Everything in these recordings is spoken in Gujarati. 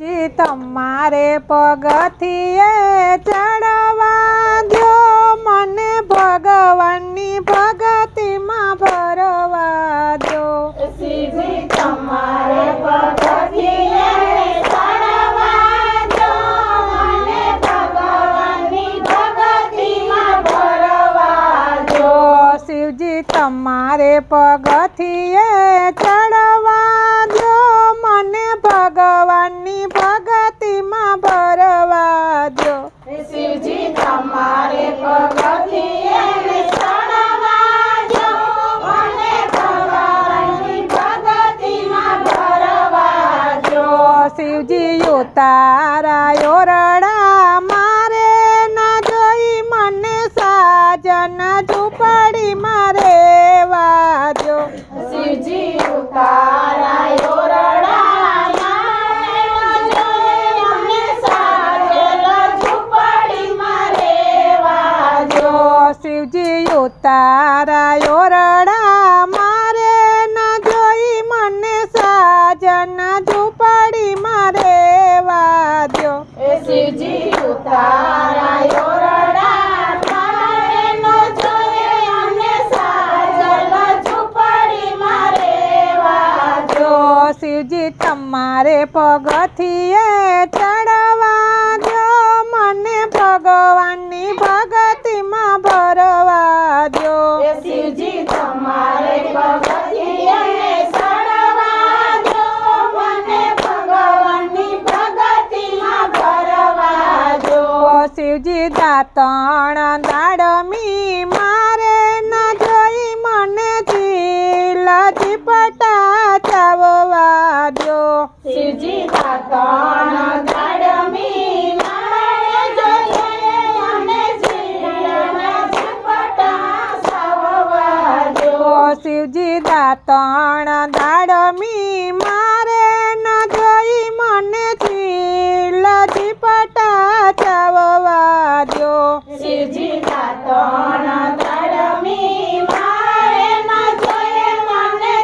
જી તમારે પગથિયે ચડવા દો મને ભગવાનની ભગતિમાં ભરવા દો તમારે શિવજી તમારે પગથિયે ચડવા ઉતારા ઓરડા મારે ના જોઈ મને સાજન ઝૂંપડી મારે વાજો. શિવજી તારા શિવજી ઉતારા પગથિયે ચડવા દો મને ભગવાનની ભગતીમાં ભરવા દો શિવજી તમારે પગથિયે ચડવા દો, મને ભગવાનની ભગતિમાં ભરવા દો. શિવજી દાતણ દાડમી મારે દાતણ દાડમી મારે ન જોઈ મને ઝીલ પટા ચાવવા દો શિવજી દાડમી મારે ન મને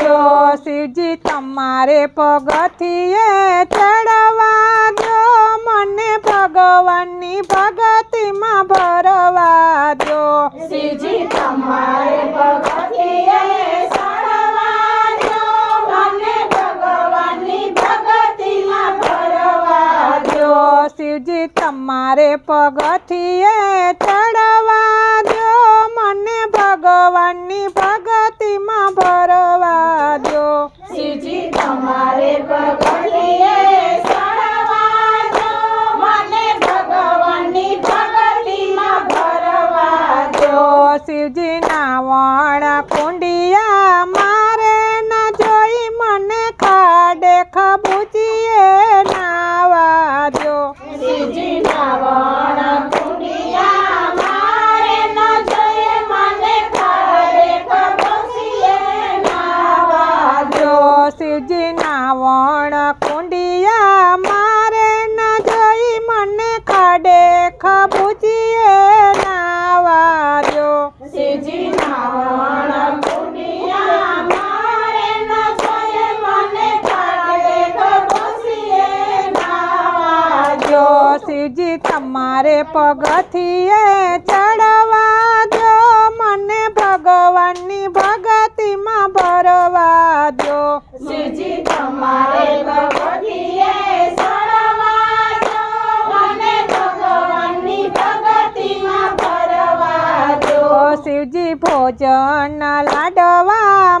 દો. શિવજી તમારે પગથીએ ચડવા દો મને ભગવાનની ભગતીમાં ભરવા શિવજી તમારે પગથિયે ચડવા દો, મને ભગવાનની ભગતીમાં ભરવા દો. જો શિવજી તમારે પગથિયે ચડવા દો મને ભગવાનની ભગતિમાં ભરવા દો શિવજી તમારે નાવણ કુંડિયા મારે ના જોઈ મને ખાડે ખબુજીએ નાવા. જો શિવજી નાવણ કુંડિયા મારે ના જોઈ મને ખાડે ખબૂચીએ જો શિવજી તમારે પગથિયે ચડવા દો મને ભગવાનની ભગતીમાં ભરવા દો શિવજી તમારે ચડવા દો, મને ભગવાનની ભગતીમાં ભરવા દો. શિવજી ભોજન લાડવા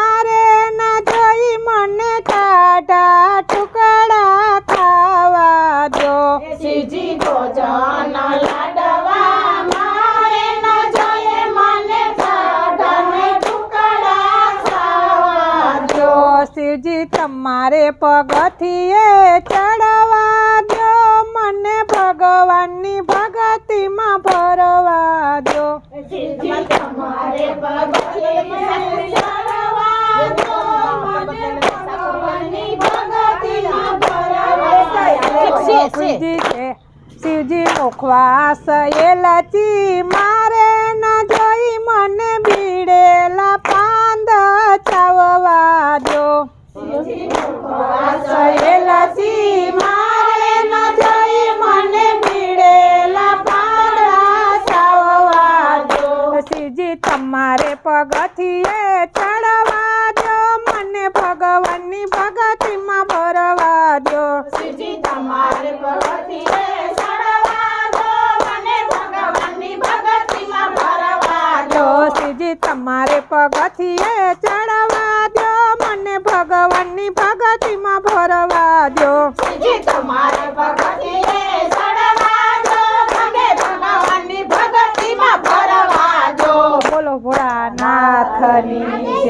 તમારે પગથીએ ચડવા દો મને ભગવાનની ભગતીમાં ભરવા દો શિવજી તમારે શિવજી મુખવાસ એ લચી ન તમારે પગથીએ ચડવા દો મને ભગવાનની ભગતીમાં ભરવા દો શ્રીજી તમારે પગથીએ ચડવા દો મને ભગવાનની ભગતિમાં ભરવા દો તમારે પગથીએ ચડવા દો મને ભગવાનની ભગતીમાં ભરવા દો શ્રીજી તમારે પગથિયે